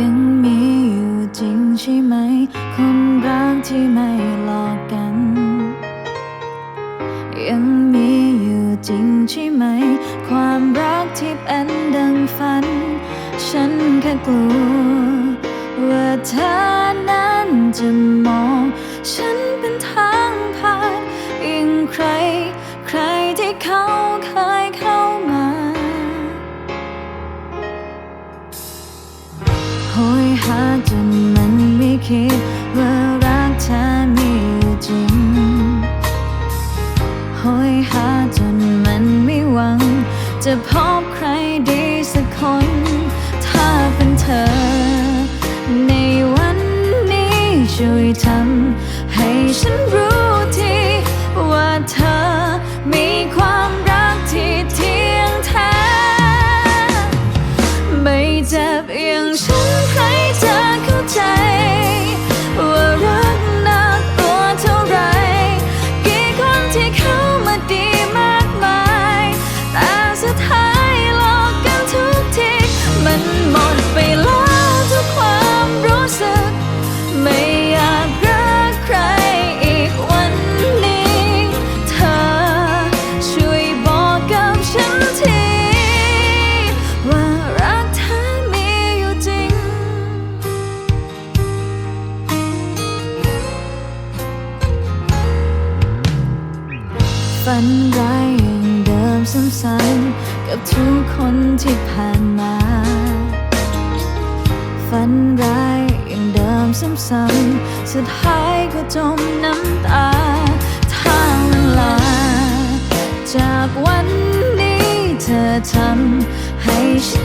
ยังมีอยู่จริงใช่ไหม คนรักที่ไม่หลอกกัน ยังมีอยู่จริงใช่ไหม ความรักที่เป็นดังฝัน ฉันแค่กลัว ว่าเธอนั้นจะมอง ฉัน หยหาจนมันไม่คิดว่ารักเธอมีอยู่จริงหยหาจนมันไม่หวัง จะพบใครดีสักคน ถ้าเป็นเธอ ในวันนี้ช่วยทำให้ฉันรู้ทีว่าเธอมีความรักที่เที่ยงแท้ไม่เจ็บอย่างฉัน ฝันร้ายอย่างเดิมซ้ำๆกับทุกคนที่ผ่านมา ฝันร้ายอย่างเดิมซ้ำๆสุดท้ายก็จมน้ำตาทางเวลา จากวันนี้เธอทำให้ฉัน